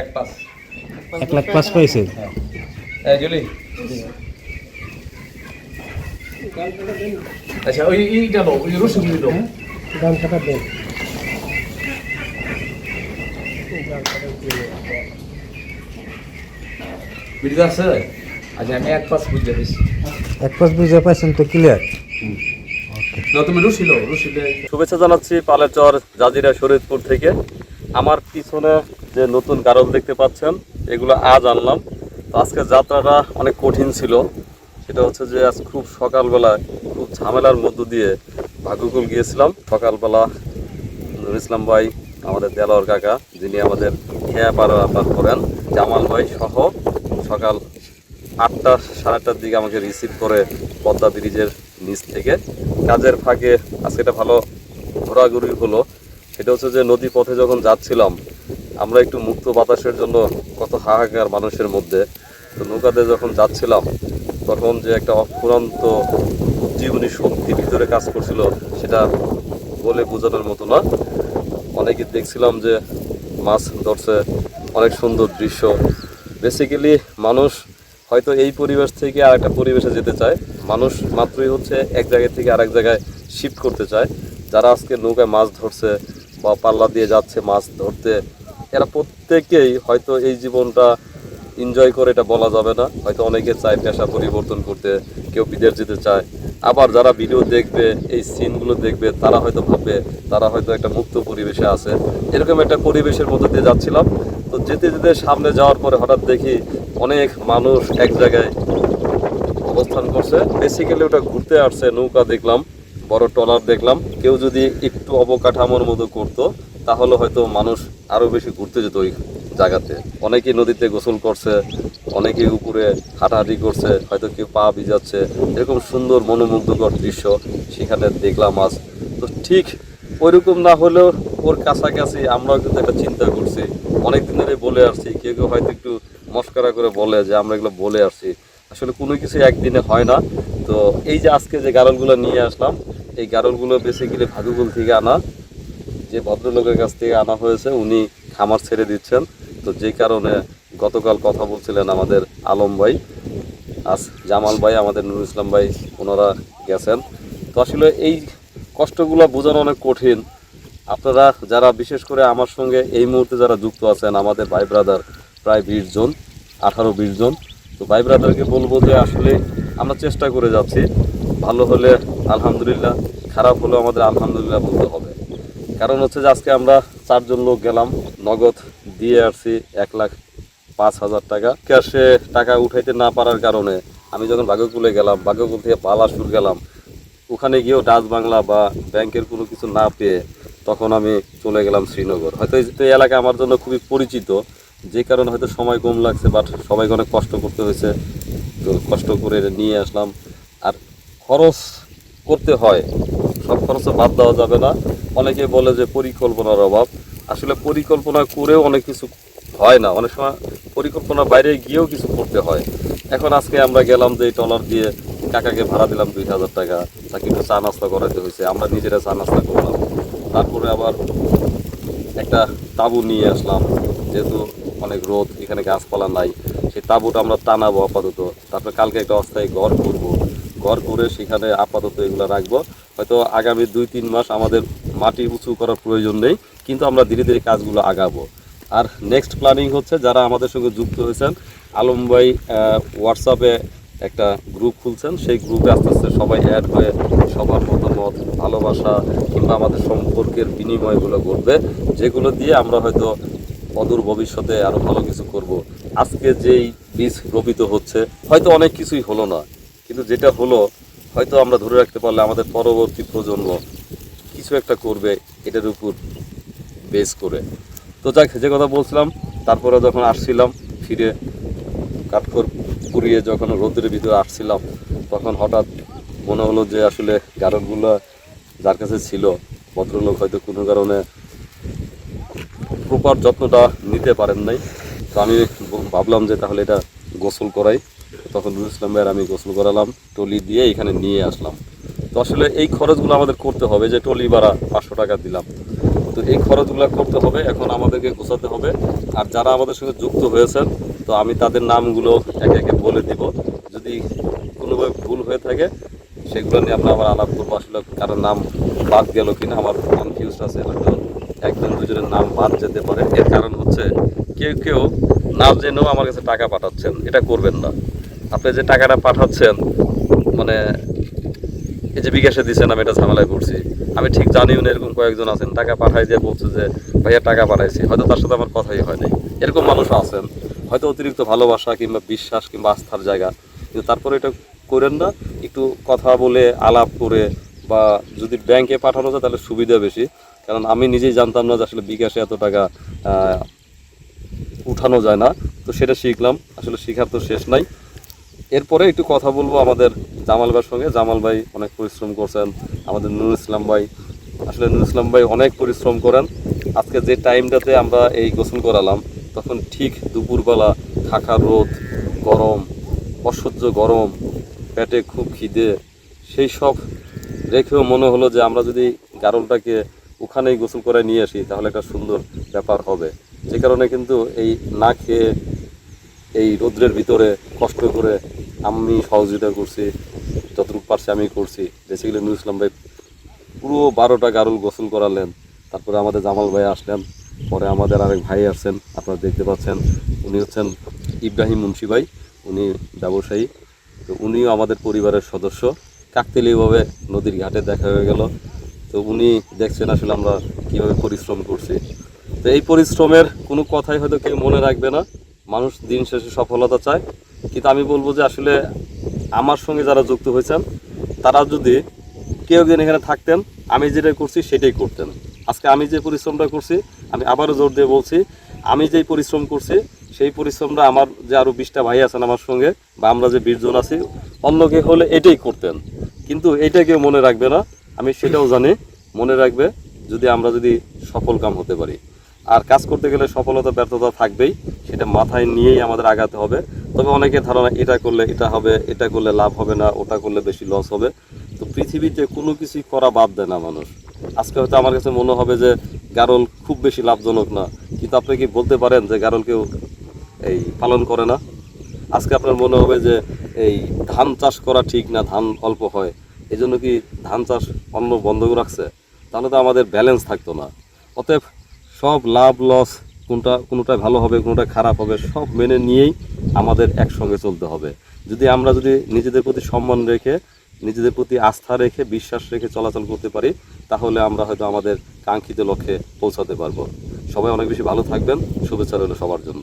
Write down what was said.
এক পাঁচ এক লাখ পাঁচ পাইছে এই জলি। আচ্ছা ওই এইটা লো ওই রসুনগুলি লো দাম খাতা দেন বিড়িটা আছে? আচ্ছা আমি এক পাঁচ বুঝতে দিচ্ছি এক পাঁচ বুঝে পাইছেন তো ক্লিয়ার না তুমি রুশি লো রুশি লে শুভেচ্ছা জানাচ্ছি পালেচর জাজিরা শরীয়তপুর থেকে। আমার পিছনে যে নতুন গারল দেখতে পাচ্ছেন, এগুলো আজ আনলাম। তো আজকে যাত্রাটা অনেক কঠিন ছিল। সেটা হচ্ছে যে আজ খুব সকালবেলা খুব ঝামেলার মধ্য দিয়ে ভাগ্যকুল গিয়েছিলাম। সকালবেলা নুর ইসলাম ভাই, আমাদের দেলোয়ার কাকা, যিনি আমাদের খেয়া পারাপার করেন, জামাল ভাই সহ সকাল আটটা, সাড়ে আটটার দিকে আমাকে রিসিভ করে পদ্মা ব্রিজের নিচ থেকে। কাজের ফাঁকে আজকে এটা ভালো ঘোরাঘুরি হলো। সেটা হচ্ছে যে নদী পথে যখন যাচ্ছিলাম আমরা একটু মুক্ত বাতাসের জন্য কত হাহাকার মানুষের মধ্যে। তো নৌকাতে যখন যাচ্ছিলাম, তখন যে একটা অফুরন্ত উজ্জীবনী শক্তি ভিতরে কাজ করছিল, সেটা বলে বোঝানোর মতো না। অনেকে দেখছিলাম যে মাছ ধরছে, অনেক সুন্দর দৃশ্য। বেসিক্যালি মানুষ হয়তো এই পরিবেশ থেকে আর একটা পরিবেশে যেতে চায়। মানুষ মাত্রই হচ্ছে এক জায়গা থেকে আরেক জায়গায় শিফট করতে চায়। যারা আজকে নৌকায় মাছ ধরছে বা পাল্লা দিয়ে যাচ্ছে মাছ ধরতে এরা প্রত্যেকেই হয়তো এই জীবনটা এনজয় করে, এটা বলা যাবে না। হয়তো অনেকে চায় পেশা পরিবর্তন করতে, কেউ বিদেশ যেতে চায়। আবার যারা ভিডিও দেখবে, এই সিনগুলো দেখবে, তারা হয়তো ভাববে, তারা হয়তো একটা মুক্ত পরিবেশে আছে। এরকম একটা পরিবেশের মধ্যে দিয়ে যাচ্ছিলাম। তো যেতে যেতে সামনে যাওয়ার পরে হঠাৎ দেখি অনেক মানুষ এক জায়গায় অবস্থান করছে। বেসিক্যালি ওটা ঘুরতে আসছে, নৌকা দেখলাম, বড় ট্রলার দেখলাম। কেউ যদি একটু অবকাঠামোর মতো করতো, তাহলে হয়তো মানুষ আরও বেশি ঘুরতে যেত ওই জায়গাতে। অনেকেই নদীতে গোসল করছে, অনেকেই উপরে হাঁটাহাঁটি করছে, হয়তো কেউ পা ভিজাচ্ছে। এরকম সুন্দর মনোমুগ্ধকর দৃশ্য সেখানে দেখলাম আজ। তো ঠিক ওইরকম না হলেও ওর কাছাকাছি আমরাও কিন্তু একটা চিন্তা করছি। অনেক দিন ধরে বলে আসছি, কেউ কেউ হয়তো একটু মস্করা করে বলে যে আমরা এগুলো বলে আসছি। আসলে কোনো কিছু একদিনে হয় না। তো এই যে আজকে যে গারলগুলো নিয়ে আসলাম, এই গারলগুলো বেসিক্যালি ভাগুগুল থেকে আনা। যে ভদ্রলোকের কাছ থেকে আনা হয়েছে, উনি খামার ছেড়ে দিচ্ছেন। তো যে কারণে গতকাল কথা বলছিলেন আমাদের আলম ভাই। আজ জামাল ভাই, আমাদের নুরুল ইসলাম ভাই, ওনারা গেছেন। তো আসলে এই কষ্টগুলো বোঝানো অনেক কঠিন। আপনারা যারা, বিশেষ করে আমার সঙ্গে এই মুহূর্তে যারা যুক্ত আছেন, আমাদের ভাই ব্রাদার প্রায় বিশ জন, আঠারো, বিশ জন। তো ভাই ব্রাদারকে বলব যে আসলে আমরা চেষ্টা করে যাচ্ছি। ভালো হলে আলহামদুলিল্লাহ, খারাপ হলেও আমাদের আলহামদুলিল্লাহ বলতে হবে। কারণ হচ্ছে যে আজকে আমরা চারজন লোক গেলাম, নগদ দিয়ে আসছি এক লাখ পাঁচ হাজার টাকা। ক্যাশে টাকা উঠাইতে না পারার কারণে আমি যখন বাঘকুলে গেলাম, বাঘকুল থেকে পালাসুর গেলাম, ওখানে গিয়েও ডাচ বাংলা বা ব্যাংকের কোনো কিছু না পেয়ে তখন আমি চলে গেলাম শ্রীনগর। হয়তো এই এলাকা আমার জন্য খুবই পরিচিত, যে কারণে হয়তো সময় কম লাগছে বাট সবাইকে অনেক কষ্ট করতে হয়েছে কষ্ট করে নিয়ে আসলাম। আর খরচ করতে হয় সব খরচ বাদ দেওয়া যাবে না। অনেকে বলে যে পরিকল্পনার অভাব। আসলে পরিকল্পনা করেও অনেক কিছু হয় না। অনেক সময় পরিকল্পনার বাইরে গিয়েও কিছু করতে হয়। এখন আজকে আমরা গেলাম যে এই ট্রলার দিয়ে কাকাকে ভাড়া দিলাম দুই হাজার টাকা। তাকে একটু চা নাস্তা করাতে হয়েছে। আমরা নিজেরা চা নাস্তা করলাম। তারপরে আবার একটা তাঁবু নিয়ে আসলাম। যেহেতু অনেক রোদ, এখানে গাছপালা নাই। সেই তাঁবুটা আমরা টানাবো আপাতত। তারপরে কালকে একটা অস্থায়ী ঘর করব। ঘর করে সেখানে আপাতত এগুলো রাখব। হয়তো আগামী দুই, তিন মাস আমাদের মাটি উঁচু করার প্রয়োজন নেই, কিন্তু আমরা ধীরে ধীরে কাজগুলো আগাবো। আর নেক্সট প্ল্যানিং হচ্ছে যারা আমাদের সঙ্গে যুক্ত হয়েছেন, আলম ভাই হোয়াটসঅ্যাপে একটা গ্রুপ খুলছেন, সেই গ্রুপে আস্তে আস্তে সবাই অ্যাড হয়ে সবার মতামত, ভালোবাসা কিংবা আমাদের সম্পর্কের বিনিময়গুলো ঘটবে, যেগুলো দিয়ে আমরা হয়তো অদূর ভবিষ্যতে আরও ভালো কিছু করব। আজকে যেই বীজ রোপিত হচ্ছে, হয়তো অনেক কিছুই হলো না, কিন্তু যেটা হলো হয়তো আমরা ধরে রাখতে পারলে আমাদের পরবর্তী প্রজন্ম কিছু একটা করবে এটার উপর বেস করে। তো যাক যে কথা বলছিলাম, তারপরে যখন আসছিলাম, ফিরে কাঠখড় পুড়িয়ে যখন রোদের ভিতরে আসছিলাম, তখন হঠাৎ মনে হলো যে আসলে গারকগুলো যার কাছে ছিল, ভদ্রলোক হয়তো কোনো কারণে প্রপার যত্নটা নিতে পারেন নাই। তো আমি ভাবলাম যে তাহলে এটা গোসল করাই। তখন নুরুল ইসলাম ভাইয়ের আমি গোসল করালাম, টলি দিয়ে এখানে নিয়ে আসলাম। তো আসলে এই খরচগুলো আমাদের করতে হবে যে টলি ভাড়া পাঁচশো টাকা দিলাম। তো এই খরচগুলো করতে হবে, এখন আমাদেরকে গোছাতে হবে। আর যারা আমাদের সঙ্গে যুক্ত হয়েছেন, তো আমি তাদের নামগুলো একে একে বলে দিব। যদি কোনোভাবে ভুল হয়ে থাকে, সেগুলো নিয়ে আমরা আবার আলাপ করব। আসলে কারোর নাম বাদ গেল কিনা, আমার কনফিউজ আছে একজন দুজনের নাম বাদ যেতে পারে। এর কারণ হচ্ছে, কেউ কেউ না জেনেও আমার কাছে টাকা পাঠাচ্ছেন। এটা করবেন না। আপনি যে টাকাটা পাঠাচ্ছেন মানে এই যে বিকাশে দিচ্ছেন, আমি এটা ঝামেলায় পড়ছি। আমি ঠিক জানিও না এরকম কয়েকজন আছেন, টাকা পাঠাই দিয়ে বলছে যে, ভাইয়া, টাকা পাঠাইছি। হয়তো তার সাথে আমার কথাই হয় নাই এরকম মানুষ আছেন, হয়তো অতিরিক্ত ভালোবাসা কিংবা বিশ্বাস কিংবা আস্থার জায়গা। কিন্তু তারপরে এটা করেন না, একটু কথা বলে আলাপ করে বা যদি ব্যাংকে পাঠানো যায় তাহলে সুবিধা বেশি। কারণ আমি নিজেই জানতাম না যে আসলে বিকাশে এত টাকা উঠানো যায় না। তো সেটা শিখলাম, আসলে শেখার তো শেষ নাই। এরপরে একটু কথা বলব আমাদের জামাল ভাইয়ের সঙ্গে। জামাল ভাই অনেক পরিশ্রম করছেন। আমাদের নুরুল ইসলাম ভাই, আসলে নুরুল ইসলাম ভাই অনেক পরিশ্রম করেন। আজকে যে টাইমটাতে আমরা এই গোসল করালাম, তখন ঠিক দুপুরবেলা থাকা রোদ, গরম, অসহ্য গরম, পেটে খুব খিদে, সেই সব রেখেও মনে হলো যে আমরা যদি গারলটাকে ওখানেই গোসল করে নিয়ে আসি, তাহলে একটা সুন্দর ব্যাপার হবে। যে কারণে কিন্তু এই না খেয়ে এই রৌদ্রের ভিতরে কষ্ট করে আমি সহযোগিতা করছি, যতটুকু পারছি আমি করছি। বেসিক্যালি নুর ইসলাম ভাই পুরো বারোটা গারুল গোসল করালেন, তারপরে আমাদের জামাল ভাই আসলেন, পরে আমাদের আরেক ভাই আসছেন, আপনারা দেখতে পাচ্ছেন, উনি হচ্ছেন ইব্রাহিম মুন্সি ভাই, উনি ব্যবসায়ী। তো উনিও আমাদের পরিবারের সদস্য। কাকতেলিভাবে নদীর ঘাটে দেখা হয়ে গেল। তো উনি দেখছেন আসলে আমরা কীভাবে পরিশ্রম করছি। তো এই পরিশ্রমের কোনো কথাই হয়তো কেউ মনে রাখবে না। মানুষ দিন শেষে সফলতা চায়। কিন্তু আমি বলব যে আসলে আমার সঙ্গে যারা যুক্ত হয়েছেন, তারা যদি কেউ একদিন এখানে থাকতেন, আমি যেটা করছি সেটাই করতেন। আজকে আমি যে পরিশ্রমটা করছি, আমি আবারও জোর দিয়ে বলছি, আমি যেই পরিশ্রম করছি, সেই পরিশ্রমটা আমার যে আরও বিশটা ভাই আছেন আমার সঙ্গে, বা আমরা যে বিশজন আছি, অন্য কেউ হলে এটাই করতেন। কিন্তু এটা কেউ মনে রাখবে না, আমি সেটাও জানি, মনে রাখবে যদি আমরা যদি সফল কাম হতে পারি। আর কাজ করতে গেলে সফলতা, ব্যর্থতা থাকবেই, সেটা মাথায় নিয়েই আমাদের আগাতে হবে। তবে অনেকে ধারণা এটা করলে এটা হবে, এটা করলে লাভ হবে না, ওটা করলে বেশি লস হবে। তো পৃথিবীতে কোনো কিছুই করা বাদ দেয় না মানুষ। আজকে হয়তো আমার কাছে মনে হবে যে গারল খুব বেশি লাভজনক না, কিন্তু আপনি কি বলতে পারেন যে গারল কেউ এই পালন করে না? আজকে আপনার মনে হবে যে এই ধান চাষ করা ঠিক না, ধান অল্প হয় এই জন্য কি ধান চাষ অন্য বন্ধ রাখছে? তাহলে তো আমাদের ব্যালেন্স থাকতো না। অতএব সব লাভ লস কোনটা, কোনোটা ভালো হবে, কোনোটা খারাপ হবে, সব মেনে নিয়েই আমাদের একসঙ্গে চলতে হবে। যদি আমরা যদি নিজেদের প্রতি সম্মান রেখে, নিজেদের প্রতি আস্থা রেখে, বিশ্বাস রেখে চলাচল করতে পারি, তাহলে আমরা হয়তো আমাদের কাঙ্ক্ষিত লক্ষ্যে পৌঁছাতে পারব। সবাই অনেক বেশি ভালো থাকবেন। শুভেচ্ছা রইল সবার জন্য।